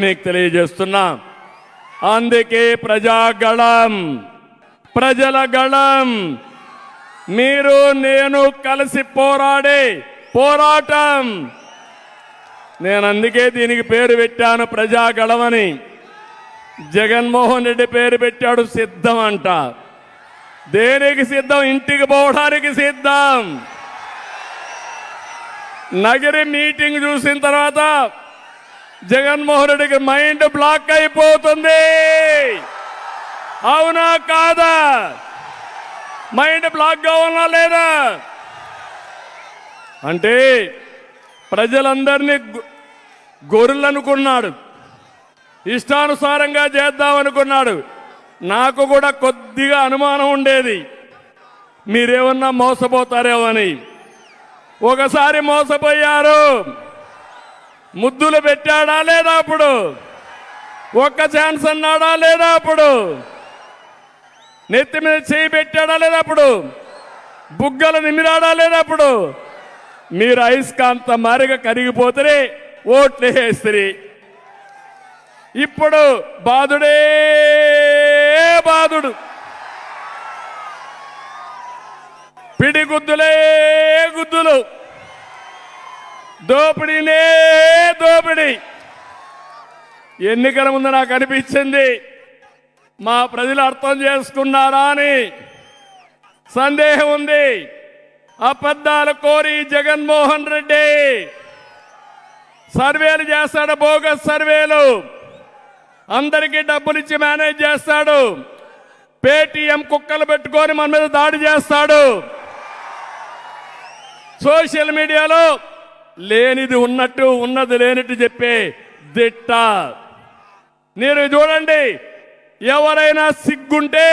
మీకు తెలియజేస్తున్నా. అందుకే ప్రజాగళం ప్రజల గళం. మీరు నేను కలిసి పోరాడే పోరాటం. నేను అందుకే దీనికి పేరు పెట్టాను ప్రజాగళమని జగన్మోహన్ రెడ్డి పేరు పెట్టాడు సిద్ధం అంట. దేనికి సిద్ధం? ఇంటికి పోవడానికి సిద్ధం. నగరి మీటింగ్ చూసిన తర్వాత జగన్మోహన్ రెడ్డికి మైండ్ బ్లాక్ అయిపోతుంది. అవునా కాదా? మైండ్ బ్లాక్గా లేదా? అంటే ప్రజలందరినీ గొర్రెలనుకున్నాడు. ఇష్టానుసారంగా చేద్దామనుకున్నాడు. నాకు కూడా కొద్దిగా అనుమానం ఉండేది. మీరేమన్నా మోసపోతారేమో అని. ఒకసారి మోసపోయారు. ముద్దులు పెట్టాడా లేదా అప్పుడు? ఒక్క ఛాన్స్ అన్నాడా లేదా అప్పుడు? నెత్తి మీద చేయి పెట్టాడా లేదా అప్పుడు? బుగ్గలు నిమిరాడా లేదా అప్పుడు? మీరు అయస్కాంత మారిగా కరిగిపోతే ఓట్లు వేస్తారు ఇప్పుడు బాధుడే బాధుడు పిడిగుద్దులే గుద్దులు. దోపిడీనే దోపిడీ. ఎన్నికల ముందు నాకు అనిపించింది మా ప్రజలు అర్థం చేసుకున్నారా అని సందేహం ఉంది. అబద్ధాలు కోరి జగన్మోహన్ రెడ్డి సర్వేలు చేస్తాడు బోగస్ సర్వేలు. అందరికీ డబ్బులు ఇచ్చి మేనేజ్ చేస్తాడు. పేటీఎం కుక్కలు పెట్టుకొని మన మీద దాడి చేస్తాడు. సోషల్ మీడియాలో లేనిది ఉన్నట్టు ఉన్నది లేనట్టు చెప్పే దిట్ట. మీరు చూడండి ఎవరైనా సిగ్గుంటే